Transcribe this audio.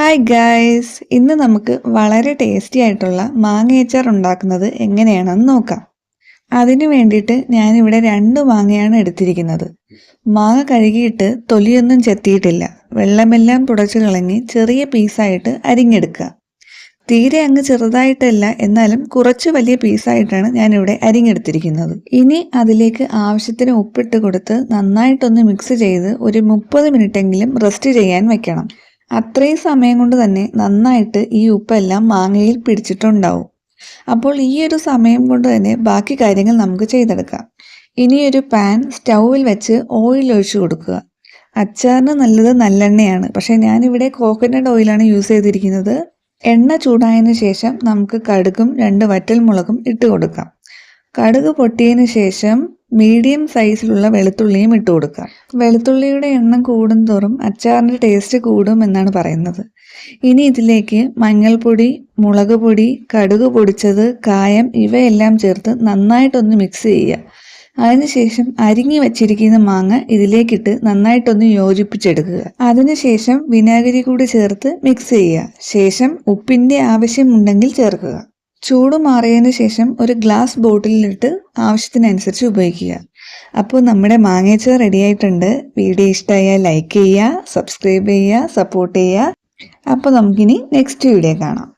Hi guys ഇന്ന് നമുക്ക് വളരെ ടേസ്റ്റി ആയിട്ടുള്ള മാങ്ങയച്ചാർ ഉണ്ടാക്കുന്നത് എങ്ങനെയാണെന്ന് നോക്കാം. അതിനു വേണ്ടിയിട്ട് ഞാനിവിടെ രണ്ട് മാങ്ങയാണ് എടുത്തിരിക്കുന്നത്. മാങ്ങ കഴുകിയിട്ട് തൊലിയൊന്നും ചെത്തിയിട്ടില്ല. വെള്ളമെല്ലാം തുടച്ചു കളഞ്ഞ് ചെറിയ പീസായിട്ട് അരിഞ്ഞെടുക്കുക. തീരെ അങ്ങ് ചെറുതായിട്ടല്ല എന്നാലും കുറച്ച് വലിയ പീസായിട്ടാണ് ഞാനിവിടെ അരിഞ്ഞെടുത്തിരിക്കുന്നത്. ഇനി അതിലേക്ക് ആവശ്യത്തിന് ഉപ്പിട്ട് കൊടുത്ത് നന്നായിട്ടൊന്ന് മിക്സ് ചെയ്ത് ഒരു മുപ്പത് മിനിറ്റെങ്കിലും റെസ്റ്റ് ചെയ്യാൻ വെക്കണം. അത്രയും സമയം കൊണ്ട് തന്നെ നന്നായിട്ട് ഈ ഉപ്പെല്ലാം മാങ്ങയിൽ പിടിച്ചിട്ടുണ്ടാവും. അപ്പോൾ ഈ ഒരു സമയം കൊണ്ട് തന്നെ ബാക്കി കാര്യങ്ങൾ നമുക്ക് ചെയ്തെടുക്കാം. ഇനി ഒരു പാൻ സ്റ്റൗവിൽ വെച്ച് ഓയിൽ ഒഴിച്ചു കൊടുക്കുക. അച്ചാറിന് നല്ലത് നല്ലെണ്ണയാണ്. പക്ഷേ ഞാനിവിടെ കോക്കനട്ട് ഓയിലാണ് യൂസ് ചെയ്തിരിക്കുന്നത്. എണ്ണ ചൂടായതിന് ശേഷം നമുക്ക് കടുകും രണ്ട് വറ്റൽ മുളകും ഇട്ട് കൊടുക്കാം. കടുക് പൊട്ടിയതിന് ശേഷം മീഡിയം സൈസിലുള്ള വെളുത്തുള്ളിയും ഇട്ട് കൊടുക്കുക. വെളുത്തുള്ളിയുടെ എണ്ണം കൂടുന്തോറും അച്ചാറിന്റെ ടേസ്റ്റ് കൂടും എന്നാണ് പറയുന്നത്. ഇനി ഇതിലേക്ക് മഞ്ഞൾപ്പൊടി മുളക് പൊടി കടുക് പൊടിച്ചത് കായം ഇവയെല്ലാം ചേർത്ത് നന്നായിട്ടൊന്ന് മിക്സ് ചെയ്യുക. അതിനുശേഷം അരിഞ്ഞു വച്ചിരിക്കുന്ന മാങ്ങ ഇതിലേക്കിട്ട് നന്നായിട്ടൊന്ന് യോജിപ്പിച്ചെടുക്കുക. അതിനുശേഷം വിനാഗിരി കൂടി ചേർത്ത് മിക്സ് ചെയ്യുക. ശേഷം ഉപ്പിന്റെ ആവശ്യമുണ്ടെങ്കിൽ ചേർക്കുക. ചൂട് മാറിയതിന് ശേഷം ഒരു ഗ്ലാസ് ബോട്ടിലിട്ട് ആവശ്യത്തിനനുസരിച്ച് ഉപയോഗിക്കുക. അപ്പോൾ നമ്മുടെ മാങ്ങേച്ച റെഡി ആയിട്ടുണ്ട് വീഡിയോ ഇഷ്ടമായാൽ ലൈക്ക് ചെയ്യുക സബ്സ്ക്രൈബ് ചെയ്യുക സപ്പോർട്ട് ചെയ്യുക. അപ്പോൾ നമുക്കിനി നെക്സ്റ്റ് വീഡിയോ കാണാം.